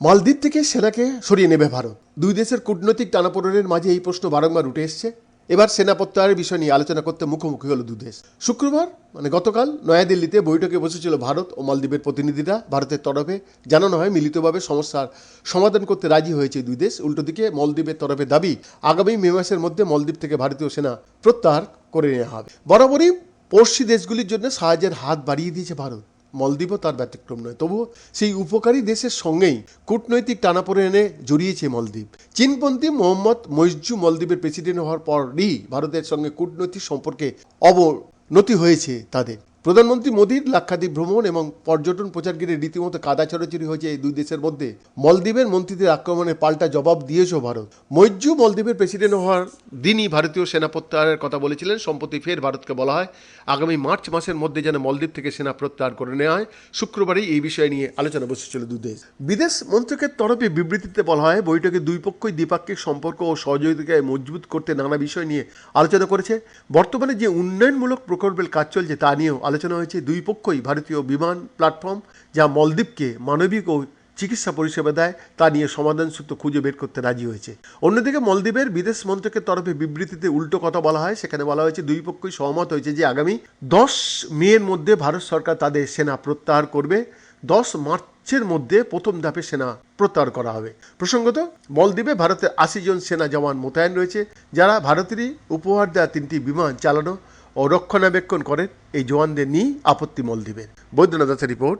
মালদ্বীপ থেকে সেনাকে সরিয়ে নেবে ভারত। দুই দেশের কূটনৈতিক টানাপোড়েনের মাঝে এই প্রশ্ন বারংবার উঠে এসছে। এবার সেনা প্রত্যাহারের বিষয় নিয়ে আলোচনা করতে মুখোমুখি হলো দুদেশ শুক্রবার মানে গতকাল, নয়াদিল্লিতে বৈঠকে বসেছিল ভারত ও মালদ্বীপের প্রতিনিধিরা। ভারতের তরফে জানানো হয়, মিলিতভাবে সমস্যার সমাধান করতে রাজি হয়েছে দুই দেশ। উল্টো দিকে, মলদ্বীপের তরফে দাবি, আগামী মে মাসের মধ্যে মলদ্বীপ থেকে ভারতীয় সেনা প্রত্যাহার করে নেওয়া হবে। বরাবরই পড়শি দেশগুলির জন্য সাহায্যের হাত বাড়িয়ে দিয়েছে ভারত। মলদ্বীপও তার ব্যতিক্রম নয়। তবুও সেই উপকারী দেশের সঙ্গেই কূটনৈতিক টানাপোড়েনে জড়িয়েছে মলদ্বীপ। চীনপন্থী মোহাম্মদ মইজু মলদ্বীপের প্রেসিডেন্ট হওয়ার পরই ভারতের সঙ্গে কূটনৈতিক সম্পর্কে অবনতি হয়েছে তাদের। প্রধানমন্ত্রী মোদীর লাক্ষাদ্বীপ ভ্রমণ এবং পর্যটন প্রচারগিরি রীতিমতো কাদা ছড়াছড়ি হয়েছে এই দুই দেশের মধ্যে। মলদ্বীপের মন্ত্রীদের আক্রমণে পাল্টা জবাব দিয়েছে ভারত। মৈজু মলদ্বীপের প্রেসিডেন্ট হওয়ার দিনই ভারতীয় সেনা প্রত্যাহারের কথা বলেছিলেন। সম্প্রতি ফের ভারতকে বলা হয়, আগামী মার্চ মাসের মধ্যে যেন মলদ্বীপ থেকে সেনা প্রত্যাহার করে নেওয়া হয়। শুক্রবারই এই বিষয় নিয়ে আলোচনা বসেছিল দুই দেশ। বিদেশ মন্ত্রকের তরফে বিবৃতিতে বলা হয়, বৈঠকে দুই পক্ষই দ্বিপাক্ষিক সম্পর্ক ও সহযোগিতায় মজবুত করতে নানা বিষয় নিয়ে আলোচনা করেছে। বর্তমানে যে উন্নয়নমূলক প্রকল্পের কাজ চলছে তা নিয়েও আলোচনা হয়েছে দুই পক্ষই ভারতীয় বিমান প্ল্যাটফর্ম যা মলদ্বীপকে মানবিক ও চিকিৎসা পরিষেবা দেয় তা নিয়ে সমাধান সূত্র খুঁজে বের করতে রাজি হয়েছে। অন্যদিকে মলদ্বীপের বিদেশ মন্ত্রকের তরফে বিবৃতিতে উল্টো কথা বলা হয়, সেখানে বলা হয়েছে দুই পক্ষই সহমত হয়েছে যে আগামী দশ মের মধ্যে ভারত সরকার তাদের সেনা প্রত্যাহার করবে। দশ মার্চের মধ্যে প্রথম ধাপে সেনা প্রত্যাহার করা হবে। প্রসঙ্গত, মলদ্বীপে ভারতের আশি জন সেনা জওয়ান মোতায়েন রয়েছে, যারা ভারতেরই উপহার দেওয়া তিনটি বিমান চালানো ও রক্ষণাবেক্ষণ করেন এই জওয়ানদের নিয়েই আপত্তি মলদ্বীপের। বৈদ্যনাথ দাসের রিপোর্ট।